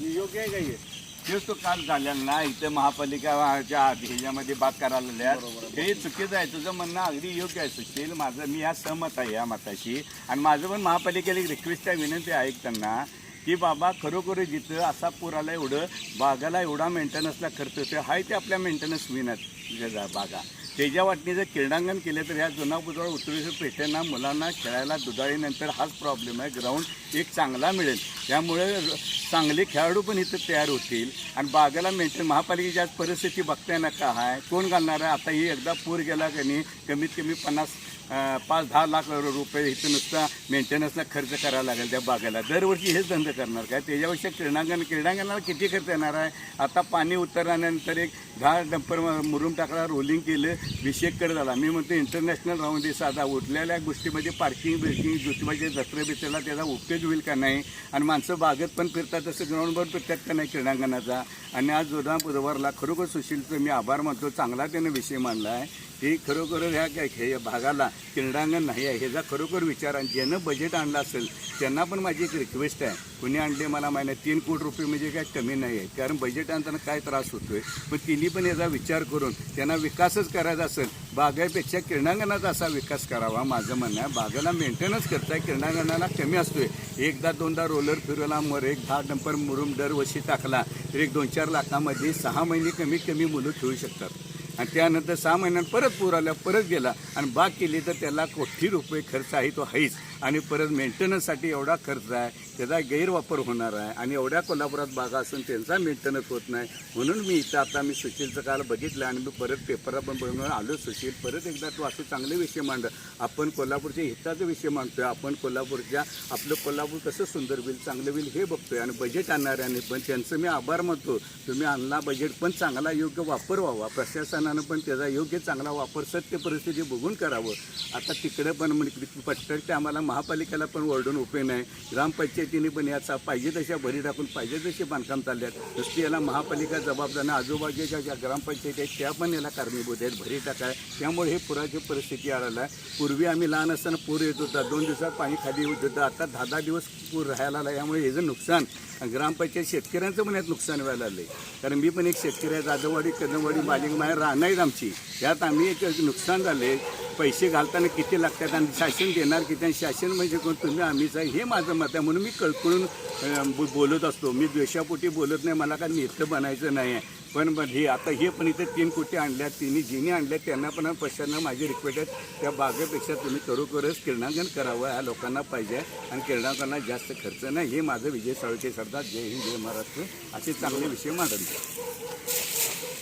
योग्य आहे का हे? तेच तो काल झालेला ना इथं महापालिकाच्या ह्याच्यामध्ये बात करायला लागल्यात हे चुकीचं आहे तुझं म्हणणं अगदी योग्य आहे सुशील. माझं मी या सहमत आहे या मताशी. आणि माझं पण महापालिकेला एक रिक्वेस्ट आहे विनंती आहे त्यांना की बाबा खरोखर जिथं असा पूर आला एवढं बागाला एवढा मेंटेनन्सला खर्च होतो हाय ते आपल्या मेंटेनन्स होईनात बागा. त्याच्या वाटणी जर क्रीडांगण केलं तर ह्या जुना बुजवळ उत्तरेश्वर पेठ्यांना मुलांना खेळायला दुधाळीनंतर हाच प्रॉब्लेम आहे. ग्राउंड एक चांगला मिळेल. त्यामुळे चांगले खेळाडू पण इथं तयार होतील. आणि बागेला मेंटेन महापालिकेची आज परिस्थिती बघताय ना का आहे कोण घालणार आहे? आता ही एकदा पूर गेला का नाही कमीत कमी पन्नास पाच दहा लाख रुपये इथं नुसता मेंटेनन्सला खर्च करावा लागेल त्या बागेला. दरवर्षी हेच धंदे करणार काय? त्याच्यापेक्षा क्रीडांगण क्रीडांगणाला किती खर्च येणार आहे? आता पाणी उतरल्यानंतर एक दहा डंपर मुरुम टाकला रोलिंग केलं विषेककडे झाला मी म्हणतो इंटरनॅशनल राऊंड दे साधा. उठलेल्या गोष्टीमध्ये पार्किंग बिर्किंग ज्योतिबाचे जत्रे बित्रेला त्याचा उपयोग होईल का नाही? आणि माणसं बागेत पण फिरतात तसं ग्राउंडवर फिरतात का नाही क्रीडांगणाचा? आणि आज जोधा बुधवारला खरोखर सुशीलचं मी आभार मानतो. चांगला त्यानं विषय मांडला आहे. की खरोखर ह्या काय भागाला क्रीडांगण नाही आहे. ह्याचा खरोखर विचार आणि ज्यानं बजेट आणलं असेल त्यांना पण माझी एक रिक्वेस्ट आहे. कुणी आणले मला माहिती तीन कोटी रुपये म्हणजे काय कमी नाही आहे. कारण बजेट आणताना काय त्रास होतो आहे पण तिन्ही पण याचा विचार करून त्यांना विकासच करायचा असेल बागापेक्षा क्रीडांगणाचा असा विकास करावा माझं म्हणणं आहे. बागेला मेंटेनन्स करताय क्रीडांगणाला कमी असतोय. एकदा दोनदा रोलर फिरवला मर एक दहा डंपर मुरुम दरवर्षी टाकला तर एक दोन चार लाखामध्ये सहा महिने कमीत कमी मुलं खेळू शकतात. आणि त्यानंतर सहा महिन्यात परत पूर आला परत गेला आणि बाग केली तर त्याला कोटी रुपये खर्च आहे तो आहेच आणि परत मेंटेनन्ससाठी एवढा खर्च आहे त्याचा गैरवापर होणार आहे आणि एवढ्या कोल्हापुरात बागा असून त्यांचा मेंटेनन्स होत नाही. म्हणून मी इथं आता मी सुशीलचं काल बघितलं आणि मी परत पेपरला पण बनवून आलो सुशील. परत एकदा तू असं चांगले विषय मांड. आपण कोल्हापूरच्या हिताचा विषय मांडतोय. आपण कोल्हापूरच्या आपलं कोल्हापूर कसं सुंदर होईल चांगलं होईल हे बघतोय आणि बजेट आणणाऱ्याने पण त्यांचं मी आभार मानतो. तुम्ही आणला बजेट पण चांगला योग्य वापर व्हावा. प्रशासनानं पण त्याचा योग्य चांगला वापर सत्य परिस्थिती बघून करावं. आता तिकडे पण म्हणजे पट्टच्या आम्हाला महापालिकेला पण ओरडून उपयोग नाही ग्रामपंचायतीने पण याचा पाहिजे तशा भरी टाकून पाहिजे तसे बांधकाम चालले आहेत. नुसती याला महापालिका जबाबदार आजूबाजूच्या ज्या ग्रामपंचायती आहेत त्या पण याला कारणीभूत आहेत भरी टाकाय. त्यामुळे हे पुराची परिस्थिती आलेला आहे पूर्वी आम्ही लहान असताना पूर येत होता. दोन दिवसात पाणी खाली येत होतं. आता दहा दहा दिवस पूर राहायला आला यामुळे याचं नुकसान ग्रामपंचायत शेतकऱ्यांचं पण यात नुकसान व्हायला लागलं आहे कारण मी पण एक शेतकरी आहे जाधववाडी कदमवाडी मालिक माहेर राहणार आहेत आमची. यात आम्ही एक नुकसान झाले पैसे घालताना किती लागतात आणि शासन देणार किती आणि शासन म्हणजे कोण? तुम्ही आम्हीच आहे. हे माझं मत आहे. म्हणून मी कळकळून बोलत असतो. मी द्वेषापोटी बोलत नाही. मला काय नेतं बनायचं नाही आहे. पण हे आता हे पण इथे तीन कोटी आणल्यात. तिने जिने आणल्यात. त्यांना पण पैशांना माझी रिक्वेस्ट आहे. त्या बागेपेक्षा तुम्ही खरोखरच क्रीडांगण करावं ह्या लोकांना पाहिजे. आणि क्रीडांगणाला जास्त खर्च नाही. हे माझं विजय साळूचे सरदार. जय हिंद जय महाराष्ट्र. असे चांगले विषय मांडले